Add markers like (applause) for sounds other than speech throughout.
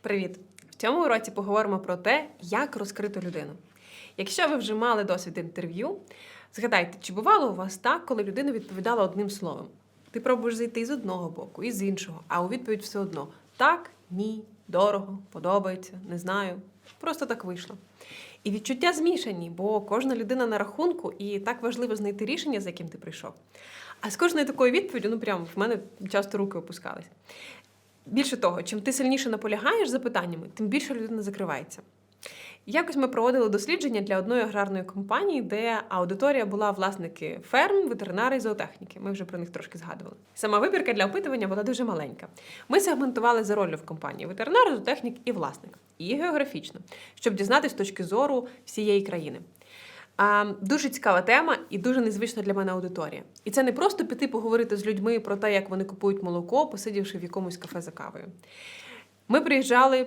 Привіт! В цьому уроці поговоримо про те, як розкрити людину. Якщо ви вже мали досвід інтерв'ю, згадайте, чи бувало у вас так, коли людина відповідала одним словом? Ти пробуєш зайти з одного боку і з іншого, а у відповідь все одно так, ні, дорого, подобається, не знаю. Просто так вийшло. І відчуття змішані, бо кожна людина на рахунку, і так важливо знайти рішення, за яким ти прийшов. А з кожною такою відповіддю, ну прям в мене часто руки опускались. Більше того, чим ти сильніше наполягаєш запитаннями, тим більше людина закривається. Якось ми проводили дослідження для одної аграрної компанії, де аудиторія була власники ферм, ветеринари і зоотехніки. Ми вже про них трошки згадували. Сама вибірка для опитування була дуже маленька. Ми сегментували за роллю в компанії ветеринар, зоотехнік і власник, і географічно, щоб дізнатися з точки зору всієї країни. А, дуже цікава тема і дуже незвична для мене аудиторія. І це не просто піти поговорити з людьми про те, як вони купують молоко, посидівши в якомусь кафе за кавою. Ми приїжджали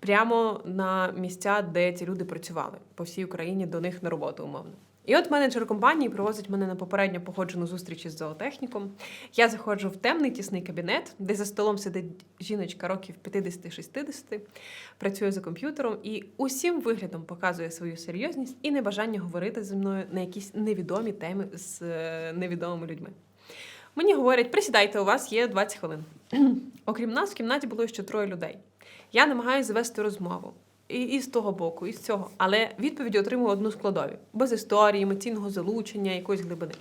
прямо на місця, де ці люди працювали по всій Україні до них на роботу, умовно. І от менеджер компанії привозить мене на попередньо погоджену зустріч із зоотехніком. Я заходжу в темний тісний кабінет, де за столом сидить жіночка років 50-60, працює за комп'ютером і усім виглядом показує свою серйозність і небажання говорити зі мною на якісь невідомі теми з е, невідомими людьми. Мені говорять, присідайте, у вас є 20 хвилин. (clears throat) Окрім нас, в кімнаті було ще троє людей. Я намагаюся завести розмову. І, і з того боку, і з цього. Але відповіді отримую одну складові: без історії, емоційного залучення, якоїсь глибини.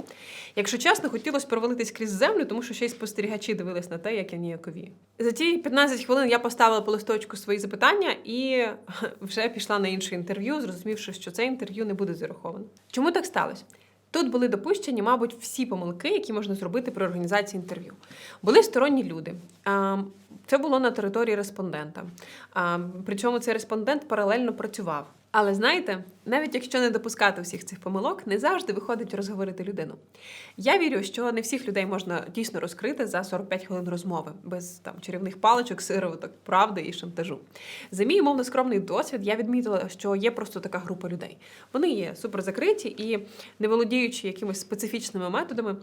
Якщо чесно, хотілося провалитись крізь землю, тому що ще й спостерігачі дивились на те, як я ніякові. За ті 15 хвилин я поставила по листочку свої запитання і (laughs) вже пішла на інше інтерв'ю, зрозумівши, що це інтерв'ю не буде зараховано. Чому так сталося? Тут були допущені, мабуть, всі помилки, які можна зробити при організації інтерв'ю. Були сторонні люди. Це було на території респондента. Причому цей респондент паралельно працював. Але знаєте, навіть якщо не допускати всіх цих помилок, не завжди виходить розговорити людину. Я вірю, що не всіх людей можна дійсно розкрити за 45 хвилин розмови, без там чарівних паличок, сироваток, правди і шантажу. За мій умовно скромний досвід, я відмітила, що є просто така група людей. Вони є суперзакриті і не володіючи якимись специфічними методами.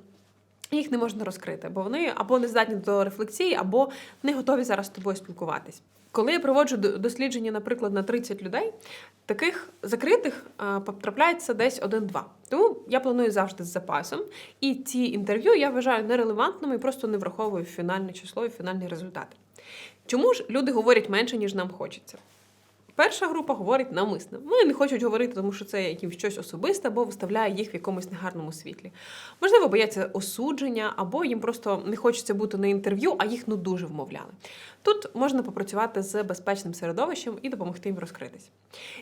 Їх не можна розкрити, бо вони або не здатні до рефлексії, або не готові зараз з тобою спілкуватись. Коли я проводжу дослідження, наприклад, на 30 людей, таких закритих потрапляється десь один-два. Тому я планую завжди з запасом. І ці інтерв'ю я вважаю нерелевантними і просто не враховую фінальне число і фінальний результат. Чому ж люди говорять менше, ніж нам хочеться? Перша група говорить навмисно. Вони не хочуть говорити, тому що це їм щось особисте або виставляє їх в якомусь негарному світлі. Можливо, бояться осудження, або їм просто не хочеться бути на інтерв'ю, а їх ну дуже вмовляли. Тут можна попрацювати з безпечним середовищем і допомогти їм розкритись.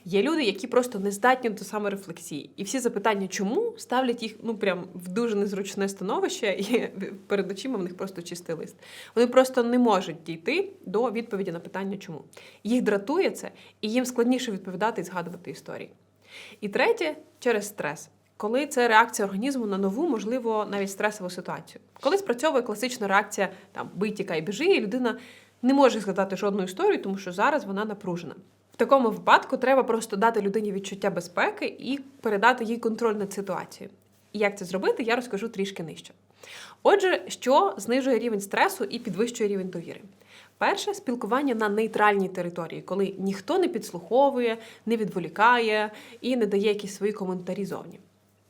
Є люди, які просто не здатні до саморефлексії, і всі запитання, чому ставлять їх ну прям в дуже незручне становище, і перед очима в них просто чистий лист. Вони просто не можуть дійти до відповіді на питання, чому. Їх дратує це, і їм складніше відповідати і згадувати історії. І третє через стрес. Коли це реакція організму на нову, можливо, навіть стресову ситуацію. Коли спрацьовує класична реакція там бий, тікай, біжи, і людина не може згадати жодну історію, тому що зараз вона напружена. В такому випадку треба просто дати людині відчуття безпеки і передати їй контроль над ситуацією. І як це зробити, я розкажу трішки нижче. Отже, що знижує рівень стресу і підвищує рівень довіри? Перше спілкування на нейтральній території, коли ніхто не підслуховує, не відволікає і не дає якісь свої коментарі зовні.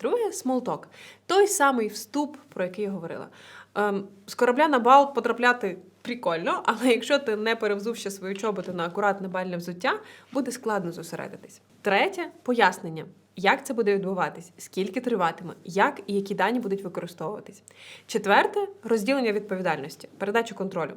Друге смолток. Той самий вступ, про який я говорила. Ем, з корабля на бал потрапляти прикольно, але якщо ти не перевзув ще свої чоботи на акуратне бальне взуття, буде складно зосередитись. Третє пояснення. Як це буде відбуватись, скільки триватиме, як і які дані будуть використовуватись. Четверте розділення відповідальності, передача контролю.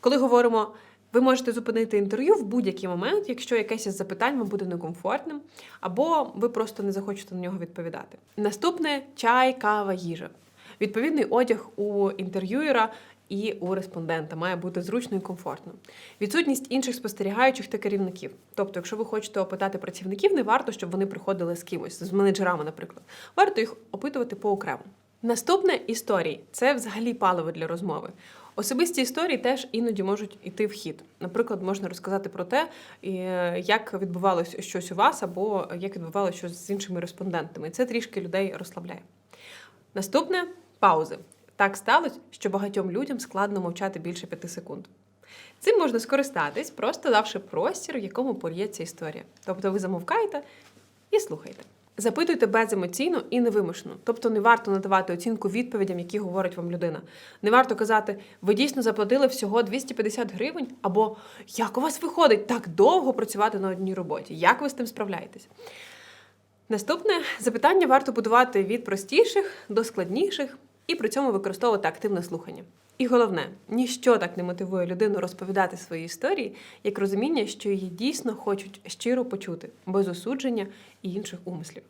Коли говоримо, ви можете зупинити інтерв'ю в будь-який момент, якщо якесь із запитань вам буде некомфортним, або ви просто не захочете на нього відповідати. Наступне чай, кава, їжа. Відповідний одяг у інтерв'юєра і у респондента має бути зручно і комфортно. Відсутність інших спостерігаючих та керівників. Тобто, якщо ви хочете опитати працівників, не варто, щоб вони приходили з кимось, з менеджерами, наприклад. Варто їх опитувати поокремо. Наступне історії це взагалі паливо для розмови. Особисті історії теж іноді можуть йти в хід. Наприклад, можна розказати про те, е, як відбувалося щось у вас, або як відбувалося щось з іншими респондентами. Це трішки людей розслабляє. Наступне паузи. Так сталося, що багатьом людям складно мовчати більше п'яти секунд. Цим можна скористатись, просто давши простір, в якому пор'ється історія. Тобто ви замовкаєте і слухаєте. Запитуйте беземоційно і невимушено. Тобто не варто надавати оцінку відповідям, які говорить вам людина. Не варто казати, ви дійсно заплатили всього 250 гривень, або як у вас виходить так довго працювати на одній роботі? Як ви з тим справляєтесь? Наступне запитання варто будувати від простіших до складніших і при цьому використовувати активне слухання. І головне, ніщо так не мотивує людину розповідати свої історії, як розуміння, що її дійсно хочуть щиро почути, без осудження і інших умислів.